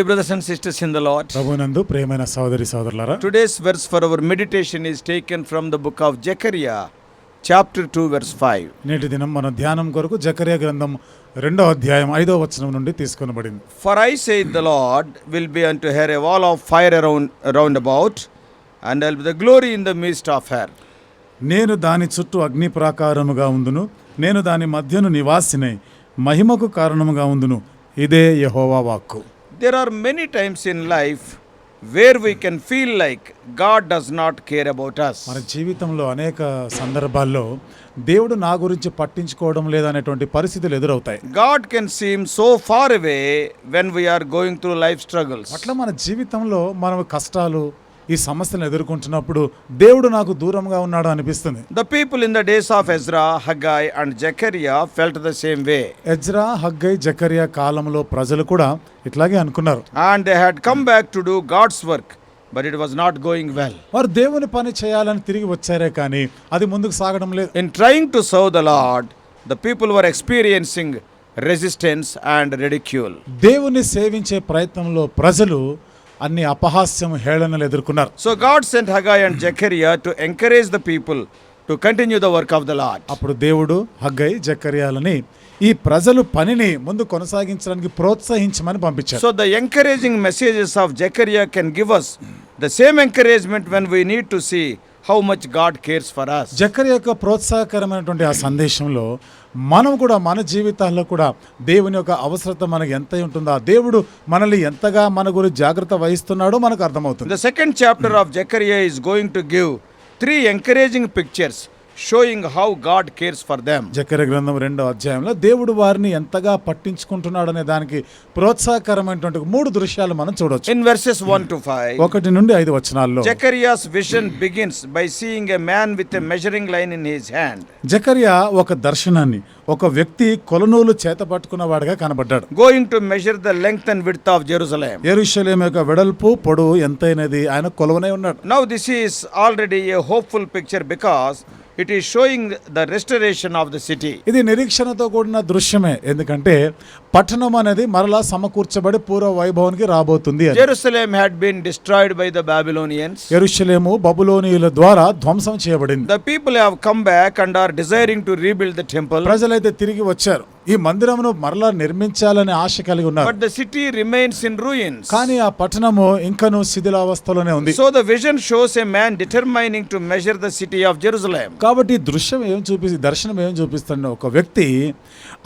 Dear brothers and sisters in the Lord, ప్రభునందు ప్రియమైన సోదరి సోదరులారా today's verse for our meditation is taken from the book of Zechariah, chapter 2, verse 5. నేటి దినం మన ధ్యానం కొరకు జకర్య గ్రంథం రెండో అధ్యాయం ఐదో వచనం నుండి తీసుకొనబడింది For I say, the Lord will be unto her a wall of fire around, around about, and there will be the glory in the midst of her. నేను దాని చుట్టూ అగ్ని ప్రాకారముగా ఉందును నేను దాని మధ్యను నివాసినై మహిమకు కారణముగా ఉందును ఇదే యహోవా వాక్కు there are many times in life where we can feel like God does not care about us మన జీవితంలో అనేక సందర్భాల్లో దేవుడు నా గురించి పట్టించుకోవడం లేదనేటువంటి పరిస్థితులు ఎదురవుతాయి. God can seem so far away when we're going through life struggles అట్లా మన జీవితంలో మనం కష్టాలు ఈ సమస్యలను ఎదుర్కొంటున్నప్పుడు దేవుడు నాకు దూరంగా ఉన్నాడు అనిపిస్తుంది The people in the days of Ezra, Haggai, and Zechariah felt the same way. Ezra Haggai Zechariah కాలంలో ప్రజలు కూడా ఇట్లాగే అనుకున్నారు And they had come back to do God's work, but it was not going well. వారు దేవుని పని చేయాలని తిరిగి వచ్చారే కానీ అది ముందుకు సాగడం లేదు In trying to serve the Lord, the people were experiencing resistance and ridicule. దేవుని సేవించే ప్రయత్నంలో ప్రజలు అన్ని అపహాస్యం హేళనలు ఎదుర్కొన్నారు. So God sent Haggai and Zechariah to encourage the people to continue the work of the Lord అప్పుడు దేవుడు హగ్గై జకరియాలని ఈ ప్రజలు పనిని ముందు కొనసాగించడానికి ప్రోత్సహించమని పంపించారు. So the encouraging messages of Zechariah can give us the same encouragement when we need to see how much God cares for us. Zechariah యొక్క ప్రోత్సాహకరమైనటువంటి ఆ సందేశంలో మనం కూడా మన జీవితాల్లో కూడా దేవుని యొక్క అవసరత మనకు ఎంత ఉంటుందో ఆ దేవుడు మనల్ని ఎంతగా మన గురించి జాగ్రత్త వహిస్తున్నాడో మనకు అర్థమవుతుంది The second chapter of Zechariah is going to give three encouraging pictures showing how God cares for them జకర గ్రంథం రెండో అధ్యాయంలో దేవుడు వారిని ఎంతగా పట్టించుకుంటున్నాడు అనే దానికి ప్రోత్సాహకరమైనటువంటి మూడు దృశ్యాలు మనం చూడొచ్చు. In verses one to five ఒకటి నుండి ఐదు వచనాల్లో Zechariah's vision begins by seeing a man with measuring line in his hand Zechariah ఒక దర్శనాన్ని ఒక వ్యక్తి కొలనూలు చేత పట్టుకున్న వాడిగా కనబడ్డాడు. Going to measure the length and width of Jerusalem Jerusalem యొక్క వెడల్పు పొడవు ఎంతైనది? ఆయన కొలవనే ఉన్నాడు. Now this is already a hopeful picture because it is showing the restoration of the city ఇది నిరీక్షణతో కూడిన దృశ్యమే. ఎందుకంటే పట్టణం అనేది మరలా సమకూర్చబడి పూర్వ వైభవానికి రాబోతుంది Jerusalem had been destroyed by the Babylonians Jerusalem బబులోనియుల ద్వారా ధ్వంసం చేయబడింది. The people have come back and are desiring to rebuild the temple ప్రజలైతే తిరిగి వచ్చారు. ఈ మందిరమును మరలా నిర్మించాలని ఆశ కలిగి ఉన్నారు. The city remains in ruins కానీ ఆ పట్టణము ఇంకను శిథిలావస్థలోనే ఉంది. So the vision shows a man determining to measure the city of Jerusalem కాబట్టి దృశ్యం ఏం చూపి దర్శనం ఏం చూపిస్తుంది ఒక వ్యక్తి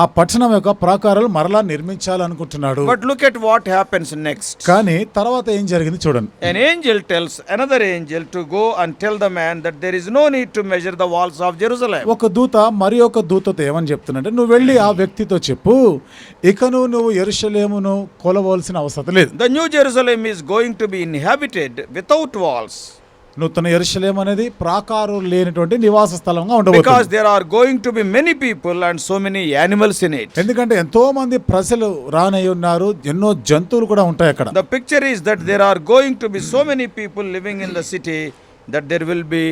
ఆ పట్టణం యొక్క ప్రాకారాలు మరలా నిర్మించాలనుకుంటున్నాడు. But look at what happens next కానీ తర్వాత ఏం జరిగింది చూడండి. An angel tells another angel to go and tell the man that there is no need to measure the walls of Jerusalem ఒక దూత మరి ఒక దూతతో ఏమని చెప్తున్నాడు నువ్వు వెళ్ళి ఆ వ్యక్తితో చెప్పు ఇకను నువ్వు ఎరుసలేమును కొలవలసిన అవసరం లేదు. The new Jerusalem is going to be inhabited without walls నూతన ఎరుసలేం అనేది ప్రాకారం లేనటువంటి నివాస స్థలంగా ఉండవచ్చు because there are going to be many people and so many animals in it ఎందుకంటే ఎంతో మంది ప్రజలు రానై ఉన్నారు ఎన్నో జంతువులు కూడా ఉంటాయి అక్కడ. The picture is that there are going to be so many people living in the city that there will be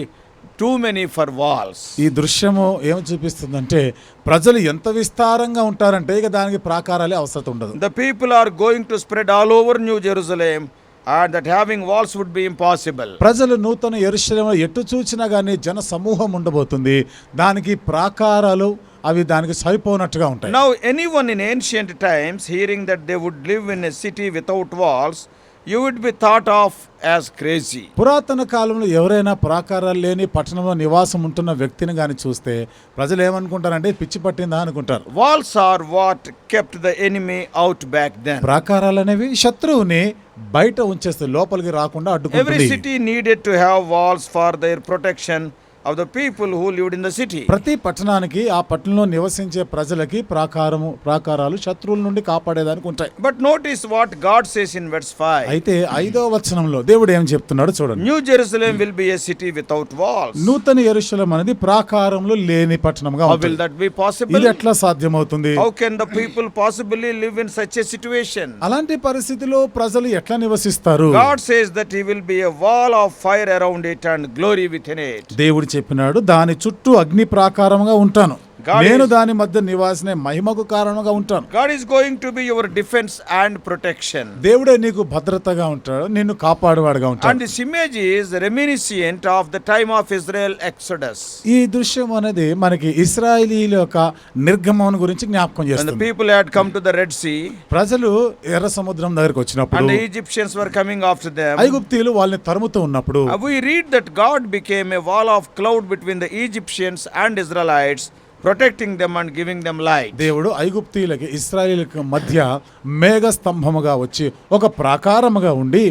too many for walls. ఈ దృశ్యము ఏమి చూపిస్తుందంటే ప్రజలు ఎంత విస్తారంగా ఉంటారంటే ఇక దానికి ప్రాకారాలే అవసరం ఉండదు The people are going to spread all over New Jerusalem and that having walls would be impossible. ప్రజలు నూతన ఎరుషలేము ఎటు చూచినా కానీ జన సమూహం ఉండబోతుంది దానికి ప్రాకారాలు అవి దానికి సరిపోనట్టుగా ఉంటాయి Now, anyone in ancient times hearing that they would live in a city without walls, you would be thought of as crazy పురాతన కాలంలో ఎవరైనా పురాకారాలు లేని పట్టణంలో నివాసం ఉంటున్న వ్యక్తిని కానీ చూస్తే ప్రజలు ఏమనుకుంటారు అంటే పిచ్చి పట్టిందా? అనుకుంటారు. Walls are what kept the enemy out back then ప్రాకారాలు అనేవి శత్రువుని బయట ఉంచేస్తే లోపలికి రాకుండా అడ్డుకుంటుంది. Every city needed to have walls for their protection of the people who live in the city ప్రతి పట్టణానికి ఆ పట్టణంలో నివసించే ప్రజలకి ప్రాకారము ప్రాకారాలు శత్రువుల నుండి కాపాడేదానికి ఉంటాయి. But notice what God says in verse five అయితే ఐదో వచనంలో దేవుడు ఏం చెప్తున్నాడు చూడండి. New Jerusalem will be a city without wall నూతన ఎరుసలం అనేది ప్రాకారంలో లేని పట్టణంగా విల్ దట్ బి పాసిబుల్ ఇది ఎట్లా సాధ్యమవుతుంది? How can the people possibly live in such a situation అలాంటి పరిస్థితిలో ప్రజలు ఎట్లా నివసిస్తారు? God says that he will be a wall of fire around it and glory in it దేవుడు చెప్పినాడు దాని చుట్టూ అగ్ని ప్రాకారముగా ఉంటాను. నేను దాని మధ్య నివాసినే మహిమకు కారణంగా ఉంటాను. God is going to be your defence and protection దేవుడే నీకు భద్రతగా ఉంటాడు నిన్ను కాపాడువాడుగా ఉంటాడు. And this image is reminiscent of the time of Israel Exodus ఈ దృశ్యం అనేది మనకి ఇజ్రాయేలీల యొక్క నిర్గమనం గురించి జ్ఞాపకం చేస్తుంది. The people had come to the Red Sea ప్రజలు ఎర్ర సముద్రం దగ్గరికి వచ్చినప్పుడు and Egyptians were coming after them ఐగుప్తీయులు వాళ్ళని తరుముతూ ఉన్నప్పుడు we read that God became a wall of cloud between the Egyptians and Israelites protecting them and giving them life దేవుడు ఐగుప్తీలకి ఇస్రాయిల్కి మధ్య మేఘ స్తంభముగా వచ్చి ఒక ప్రాకారముగా ఉండి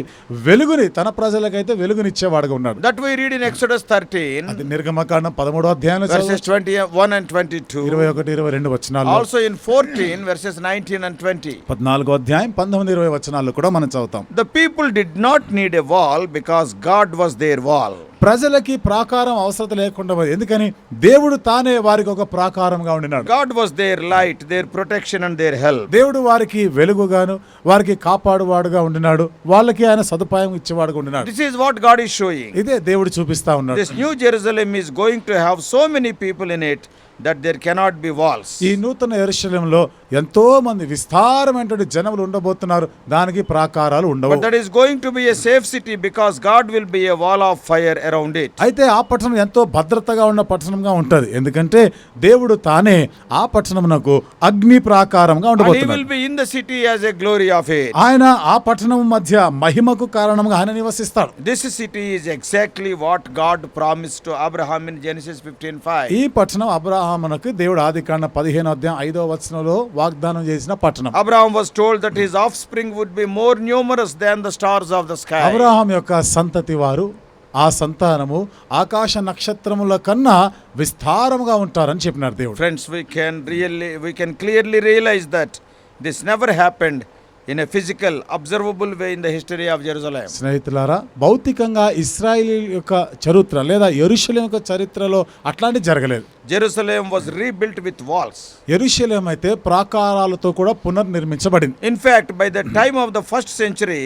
వెలుగుని తన ప్రజలకైతే వెలుగునిచ్చేవాడుగా ఉన్నాడు. That why read in Exodus 13 అది నిర్గమకాండం 13వ అధ్యాయం వర్సెస్ 21 అండ్ 22 21 22 వచనాలు ఆల్సో ఇన్ 14 వర్సెస్ 19 అండ్ 20 14వ అధ్యాయం 19 20 వచనాలు కూడా మనం చదువుతాం. The people did not need a wall because God was their wall ప్రజలకి ప్రాకారం అవసరం లేకుండా ఎందుకని? దేవుడు తానే వారికి ఒక ప్రాకారంగా ఉండినాడు. God was their light their protection and their health దేవుడు వారికి వెలుగుగాను వారికి కాపాడువాడుగా ఉండినాడు. వాళ్ళకి ఆయన సదుపాయం ఇచ్చేవాడుగా ఉండినాడు. This is what God is showing ఇదే దేవుడు చూపిస్తా ఉన్నాడు. This new Jerusalem is going to have so many people in it that there cannot be walls ఈ నూతన ఎరుశలంలో ఎంతో మంది విస్తారమైనటువంటి జనములు ఉండబోతున్నారు. దానికి ప్రాకారాలు ఉండవు. That is going to be safe city because God will be a wall of fire around అయితే ఆ పట్టణం ఎంతో భద్రతగా ఉన్న పట్టణంగా ఉంటది. ఎందుకంటే దేవుడు తానే ఆ పట్టణమునకు అగ్ని ప్రాకారంగా ఉండబోతున్నారు will a glory of air ఆయన ఆ పట్టణం మధ్య మహిమకు కారణంగా ఆయన నివసిస్తాడు. This city is exactly what God promise to Abraham Genesis fifteen five ఈ పట్టణం అబ్రహా అబ్రాహామునకు దేవుడు ఆది కాండ పదిహేను అధ్యాయం ఐదో వచనంలో వాగ్దానం చేసిన పట్టణం. Abraham was told that his offspring would be more numerous than the stars of the sky Abraham యొక్క సంతతి వారు ఆ సంతానము ఆకాశ నక్షత్రముల కన్నా విస్తారముగా ఉంటారని చెప్పినారు దేవుడు. Friends we can really we can clearly realise that this never happened in a physical, observable way in the history of Jerusalem. స్నేహితులారా భౌతికంగా ఇస్రాయిల్ యొక్క చరిత్ర లేదా ఎరుషలేం యొక్క చరిత్రలో అట్లాంటి జరగలేదు Jerusalem was rebuilt with walls. Jerusalem అయితే ప్రాకారాలతో కూడా పునర్నిర్మించబడింది In fact, by the time of the first century,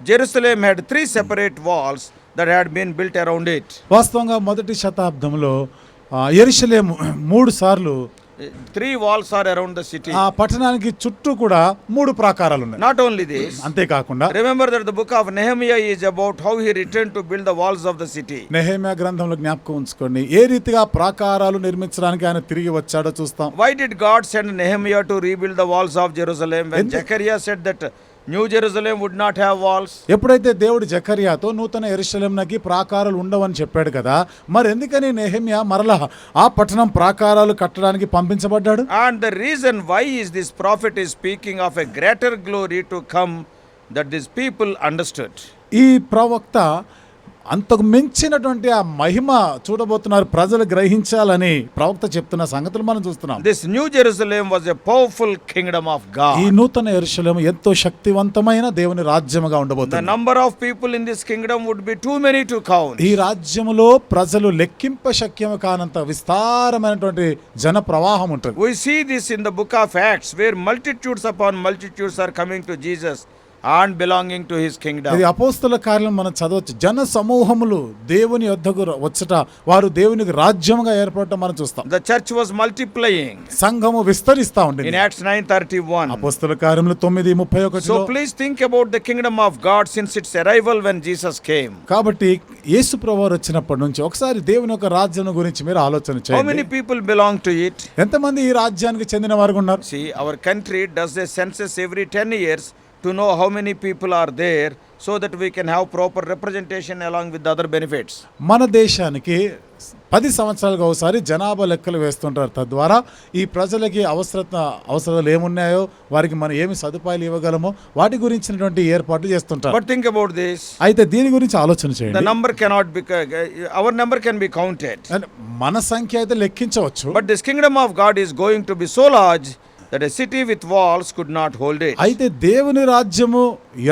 Jerusalem had three separate walls that had been built around it. వాస్తవంగా మొదటి శతాబ్దంలో ఆ, ఎరుషలేము మూడు సార్లు three walls are around the city ఆ పట్టణానికి చుట్టూ కూడా మూడు ప్రాకారాలు ఉన్నాయి నాట్ ఓన్లీ ది అంతే కాకుండా remember that the book of Nehemiah is about how he return to build the walls of the city Nehemiah గ్రంథంలో జ్ఞాపకం ఉంచుకోండి. ఏ రీతిగా ప్రాకారాలు నిర్మించడానికి ఆయన తిరిగి వచ్చాడో చూస్తాం. Why did God send Nehemiah to rebuild the walls of Jerusalem when Zechariah said that new Jerusalem would not have walls ఎప్పుడైతే దేవుడు జకర్యాతో నూతన ఎరుసలంకి ప్రాకారాలు ఉండవని చెప్పాడు కదా మరి ఎందుకని నెహమ్య మరలా ఆ పట్టణం ప్రాకారాలు కట్టడానికి పంపించబడ్డాడు? And the reason why is this prophet is speaking of a greater glory to come that this people understand ఈ ప్రవక్త అంతకు మించినటువంటి ఆ మహిమ చూడబోతున్నారు ప్రజలు గ్రహించాలని ప్రవక్త చెప్తున్న సంగతులు మనం చూస్తున్నాం. This new Jerusalem was a powerful kingdom ఆఫ్గా ఈ నూతన జెరూసలేం ఎంతో శక్తివంతమైన దేవుని రాజ్యముగా ఉండబోతుంది. The number of people in this kingdom would be too many to count ఈ రాజ్యములో ప్రజలు లెక్కింప శక్యము కానంత విస్తారమైనటువంటి జన ప్రవాహం ఉంటుంది. We see this in the book of Acts where multitudes upon multitudes are coming to Jesus Jesus and belonging to his ఇది. అపోస్తుల కార్యం మనం చదవచ్చు జన సమూహములు దేవుని యొద్దకు వచ్చట వారు దేవునికి రాజ్యముగా ఏర్పడటం మనం చూస్తాం The church was multiplying సంఘము విస్తరిస్తా in ఉండింది Acts 9:31. అపోస్తుల కార్యములు తొమ్మిది ముప్పై ఒకటిలో So please think about the kingdom of God since its arrival when Jesus came. కాబట్టి యేసు ప్రభువారు వచ్చినప్పటి నుంచి ఒకసారి దేవుని యొక్క రాజ్యం గురించి మీరు ఆలోచన How చేయండి many people belong to it? ఎంతమంది ఈ రాజ్యానికి చెందిన వారు ఉన్నారు See, our country does a census every 10 years to know how many people are there so that we can have proper representation along with the other benefits. మన దేశానికి పది సంవత్సరాలుగా ఒకసారి జనాభా లెక్కలు వేస్తుంటారు తద్వారా ఈ ప్రజలకి అవసరత అవసరాలు ఏమున్నాయో వారికి మనం ఏమి సదుపాయాలు ఇవ్వగలమో వాటి గురించినటువంటి ఏర్పాట్లు చేస్తుంటారు But think about this. అయితే దీని గురించి ఆలోచన చేయండి number cannot be, our number can be counted. అంటే మన సంఖ్య అయితే లెక్కించవచ్చు But this kingdom of God is going to be so large that city with walls could not hold it అయితే దేవుని రాజ్యము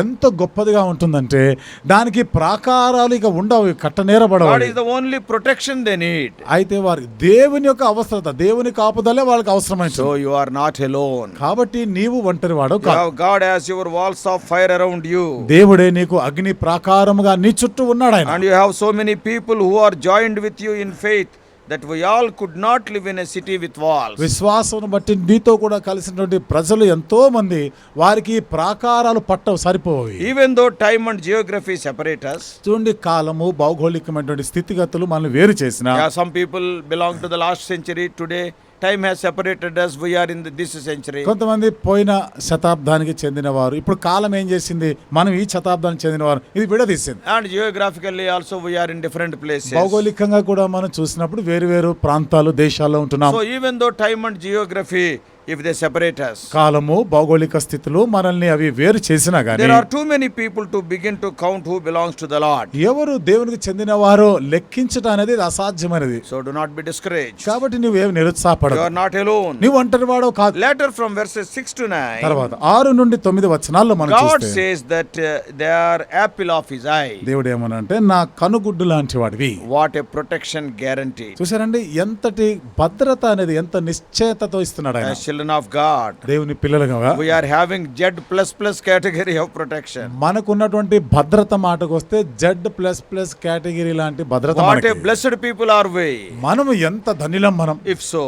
ఎంత గొప్పదిగా ఉంటుందంటే దానికి ప్రాకారాలు ఇక ఉండవు కట్టనేరబడవు God is the only protection they need అయితే వారి దేవుని యొక్క అవసరత దేవుని కాపుదలే వాళ్ళకి అవసరమైంది. So you are not alone కాబట్టి నీవు ఒంటరి వాడు God has your walls of fire around you దేవుడే నీకు అగ్ని ప్రాకారముగా నీ చుట్టూ ఉన్నాడు ఆయన. And you have so many people who are joined with you in faith that we all could not live in a city with wall విశ్వాసం బట్టి నీతో కూడా కలిసినటువంటి ప్రజలు ఎంతో మంది వారికి ప్రాకారాలు పట్టం సరిపోయి even though time and geography separators చూడండి కాలము భౌగోళికమైనటువంటి స్థితిగతులు మనల్ని వేరు చేసిన some people belong to the last century today time has separated us we are in this century కొంతమంది పోయిన శతాబ్దానికి చెందిన వారు ఇప్పుడు కాలం ఏం చేసింది? మనం ఈ శతాబ్దానికి చెందిన వారు ఇది విడదీసింది. And geographically also we are in different place భౌగోళికంగా కూడా మనం చూసినప్పుడు వేరు వేరు ప్రాంతాలు దేశాల్లో ఉంటున్నాం. Even though time and geography if they separate us, కాలము భౌగోళిక స్థితులు మనల్ని అవి వేరు చేసినా గానీ there are too many people to begin to count who belongs to the Lord. ఎవరు దేవునికి చెందినవారో లెక్కించడం అనేది అసాధ్యమైనది So, do not be discouraged. కాబట్టి నువ్వేమి You నిరుత్సాహపడదు are not alone. నువ్వు ఒంటరి వాడో కాదు Later, from verses 6 to 9, తర్వాత ఆరు నుండి తొమ్మిది వచనాల్లో మనం God చూస్తే says that uh, they are apple of his eye. దేవుడు ఏమనంటే నా కనుగుడ్డు లాంటి వాడివి What a protection guaranteed. చూసారండి ఎంతటి భద్రత అనేది ఎంత నిశ్చయతతో ఇస్తున్నాడు ఆయన Children of God, దేవుని పిల్లలుగా we are having Z plus plus category of protection. మనకున్నటువంటి భద్రత మాటకు వస్తే జెడ్ ప్లస్ ప్లస్ కేటగిరీ లాంటి భద్రత మనకి. a blessed people are we. మనము ఎంత ధనిలం మనం If so,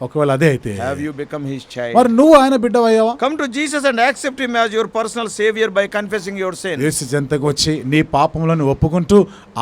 ఒకవేళ అదే అయితే have you become his child మరి నువ్వు ఆయన బిడ్డవయ్యావా? Come to Jesus and accept him as your personal saviour by confessing your sin యేసు జంతకు వచ్చి నీ పాపములను ఒప్పుకుంటూ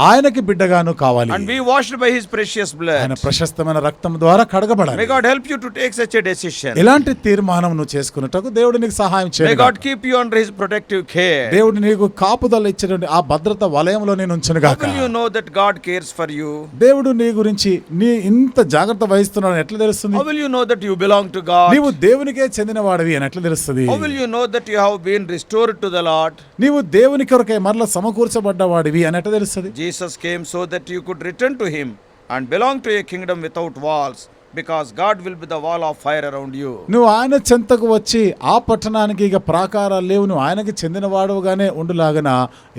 ఆయనకి బిడ్డగాను కావాలి. And be washed by his precious blood ఆయన ప్రశస్తమైన రక్తం ద్వారా కడగబడాలి. May God help you to take such a decision ఇలాంటి తీర్మానం నువ్వు చేసుకునేటకు దేవుడు నీకు సహాయం చేయగలడు may God keep you under his protective care దేవుడు నీకు కాపుదల ఇచ్చినటువంటి ఆ భద్రత వలయంలో నేను ఉంచను గాక you know that God cares for you దేవుడు నీ గురించి నీ ఇంత జాగ్రత్త వహిస్తున్నాడని ఎట్లా తెలుస్తుంది? How will you know that you belong to God? నీవు దేవునికే చెందిన వాడివి అని ఎట్లా తెలుస్తుంది How will you know that you have been restored to the Lord? నీవు దేవుని కొరకై మరల సమకూర్చబడ్డ వాడివి అని ఎట్లా తెలుస్తుంది Jesus came so that you could return to him and belong to a kingdom without walls, because God will be the wall of fire around you నువ్వు ఆయన చెంతకు వచ్చి ఆ పట్టణానికి ఇక ప్రాకారాలు లేవు. నువ్వు ఆయనకి చెందిన వాడుగానే ఉండులాగన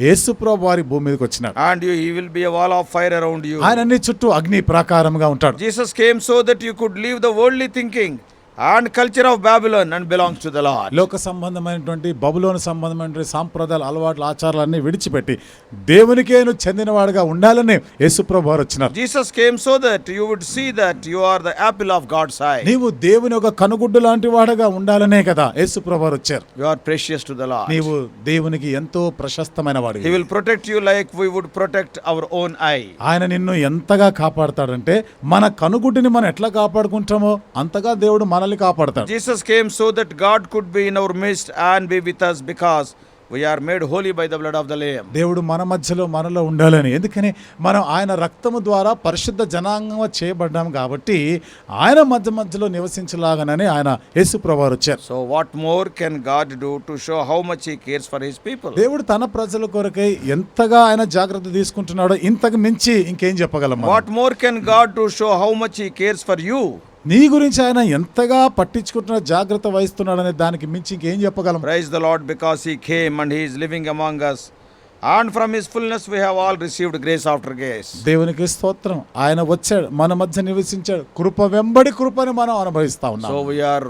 యేసుప్రో వారి భూమి మీదకి వచ్చినాడు. And you will be wall of fire around you ఆయన చుట్టూ అగ్ని ప్రాకారంగా ఉంటాడు. Jesus came so that you could leave the only thinking and culture of Babylon and belongs to the Lord. లోక సంబంధమైనటువంటి బబులోని సంబంధమైనటువంటి సాంప్రదాయాలు అలవాట్లు ఆచారాలు అన్ని విడిచిపెట్టి దేవునికే నువ్వు చెందినవాడుగా ఉండాలని యేసుప్రభు వారు వచ్చినారు Jesus came so that you would see that you are the apple of God's eye. నీవు దేవుని ఒక కనుగుడ్డు లాంటి వాడుగా ఉండాలనే కదా యేసుప్రభు వారు వచ్చారు You are precious to the Lord. నీవు దేవునికి ఎంతో ప్రశస్తమైన He వాడివి will protect you like we would protect our own eye. ఆయన నిన్ను ఎంతగా కాపాడతాడంటే మన కనుగుడ్డుని మనం ఎట్లా కాపాడుకుంటామో అంతగా దేవుడు మనల్ని కాపాడతాడు Jesus came so that God could be in our midst and be with us because we are made holy by the blood of the lamb దేవుడు మన మధ్యలో మనలో ఉండాలని. ఎందుకని? మనం ఆయన రక్తము ద్వారా పరిశుద్ధ జనాంగం చేయబడ్డాం కాబట్టి ఆయన మధ్య మధ్యలో నివసించలాగానని ఆయన యేసు ప్రభువారు వచ్చారు. So what more can God do to show how much he cares for his people దేవుడు తన ప్రజల కొరకై ఎంతగా ఆయన జాగ్రత్త తీసుకుంటున్నాడో ఇంతకు మించి ఇంకేం చెప్పగలం what more can God to show how much he cares for you నీ గురించి ఆయన ఎంతగా పట్టించుకుంటున్నా జాగ్రత్త వహిస్తున్నాడు అనే దానికి మించి ఇంకేం చెప్పగలం? Rise the Lord because he came and he's living among us and from his fullness we have all received grace after grace దేవునికి స్తోత్రం. ఆయన వచ్చాడు మన మధ్య నివసించాడు. కృప వెంబడి కృపని మనం అనుభవిస్తాం ఉన్నాం. సో వీఆర్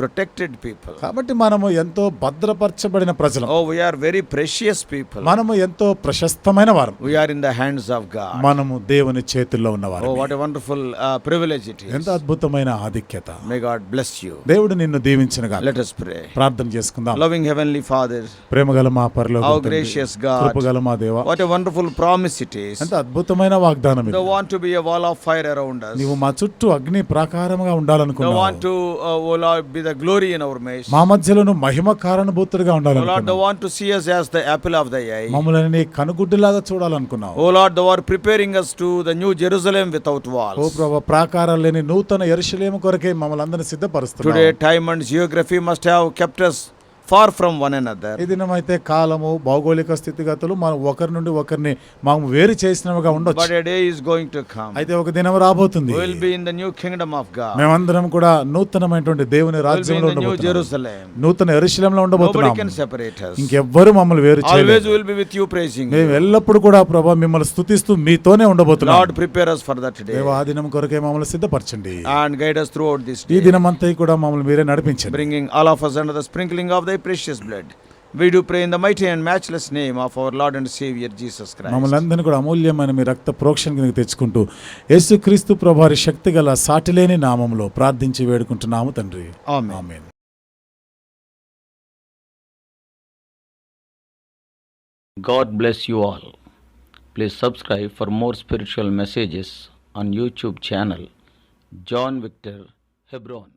ప్రొటెక్టెడ్ పీపుల్ కాబట్టి మనము ఎంతో భద్రపరచబడిన ప్రజలు. ఓ we are very precious people మనము ఎంతో ప్రశస్తమైన వారు. We are in the hands ఆఫ్గా మనము దేవుని చేతుల్లో ఉన్నవారు oh what wonderful privilege it ఎంత అద్భుతమైన ఆధిక్యత. మే గాడ్ బ్లెస్ యు దేవుడు నిన్ను దీవించునగా లెట్ us ప్రే ప్రార్థన చేసుకుందాం. లవింగ్ హెవెన్లీ ఫాదర్ ప్రేమగల మా పరలోక తండ్రి ఓ గ్రేషియస్ గాడ్ కృపగల మా దేవ వాట్ వండర్ఫుల్ ప్రామిస్ ఇట్ ఎంత అద్భుతమైన వాగ్దానం ఇది. Want to be a wall of fire around us. నీవు మా చుట్టూ అగ్ని ప్రాకారముగా ఉండాలనుకుంటున్నావు want to oh Lord be The glory in our midst. మా మధ్యలో నువ్వు మహిమ కారణభూతుడిగా Oh Lord, they ఉండాలనుకున్నావు want to see us as the apple of the eye. మమ్మల్ని నీ కనుగుడ్డులాగా చూడాలనుకున్నావు Oh Lord, they are preparing us to the new Jerusalem without oh walls. ప్రభు ప్రాకారాలు లేని నూతన ఎరుషలేము కొరకే మమ్మల్ని అందరిని సిద్ధపరుస్తున్నావు Today, time and geography must have kept us far from one and other ఇది అయితే కాలము భౌగోళిక స్థితిగతులు మనం ఒకరి నుండి ఒకరిని మనం వేరు చేసినవిగా ఉండొచ్చు. But day is going to come అయితే ఒక దినం రాబోతుంది. Will be in the new kingdom of God మేమందరం కూడా నూతనమైనటువంటి దేవుని రాజ్యంలో ఉండబోతున్నాం. న్యూ నూతన ఎరుశలేములో ఉండబోతున్నాం. Nobody can separate us. ఇంకెవ్వరు మమ్మల్ని వేరు చేయలేరు. Always will be with you praising మేము ఎల్లప్పుడూ కూడా ప్రభువా మిమ్మల్ని స్తుతిస్తూ మీతోనే ఉండబోతున్నాం. Lord prepare us for that day ఆ దినం కొరకే మమ్మల్ని సిద్ధపరచండి. And guide us throughout this day ఈ దినమంతా కూడా మమ్మల్ని మీరే నడిపించండి. Bringing all of us and the sprinkling of the precious blood. We do pray in the mighty and matchless name of our Lord and Savior Jesus Christ. మమ్మల్ని అందరినీ కూడా అమూల్యమైన మీ రక్త ప్రోక్షణ కిందకి తెచ్చుకుంటూ యేసుక్రీస్తు ప్రభారి శక్తి గల సాటిలేని నామంలో ప్రార్థించి వేడుకుంటున్నాము తండ్రి Amen. Amen God bless you all. Please subscribe for more spiritual messages on YouTube channel John Victor Hebron.